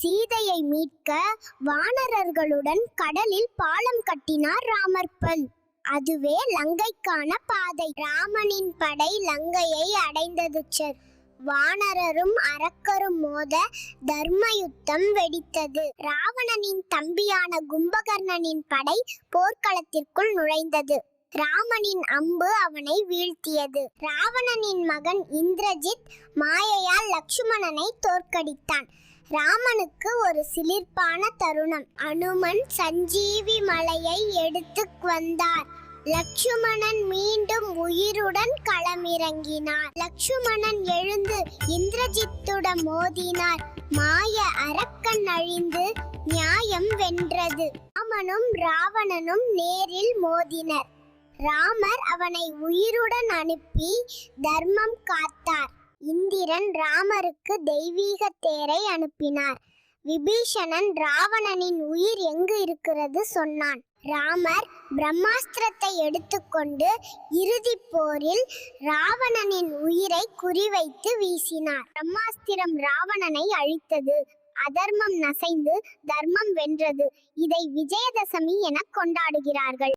சீதையை மீட்க வானரர்களுடன் கடலில் பாலம் கட்டினார் ராமர்பன் அதுவே லங்கைக்கான பாதை. ராமனின் படை லங்கையை அடைந்தது சார். வானரரும் அரக்கரும் மோத தர்ம யுத்தம் வெடித்தது. ராவணனின் தம்பியான கும்பகர்ணனின் படை போர்க்களத்திற்குள் நுழைந்தது. ராமனின் அம்பு அவனை வீழ்த்தியது. ராவணனின் மகன் இந்திரஜித் மாயையால் லக்ஷ்மணனை தோற்கடித்தான். ராமனுக்கு ஒரு சிலிர்ப்பான தருணம். அனுமன் சஞ்சீவி மலையை எடுத்து வந்தார். லக்ஷ்மணன் மீண்டும் உயிருடன் களமிறங்கினார். லக்ஷ்மணன் எழுந்து இந்திரஜித்துடன் மோதினார். மாய அரக்கன் அழிந்து நியாயம் வென்றது. ராமனும் ராவணனும் நேரில் மோதினர். ராமர் அவனை உயிருடன் அனுப்பி தர்மம் காத்தார். இந்திரன் ராமருக்கு தெய்வீக தேரை அனுப்பினார். விபீஷணன் ராவணனின் உயிர் எங்கு இருக்கிறது சொன்னான். ராமர் பிரம்மாஸ்திரத்தை எடுத்துக்கொண்டு இறுதிப் போரில் ராவணனின் உயிரை குறிவைத்து வீசினார். பிரம்மாஸ்திரம் ராவணனை அழித்தது. அதர்மம் நசைந்து தர்மம் வென்றது. இதை விஜயதசமி என கொண்டாடுகிறார்கள்.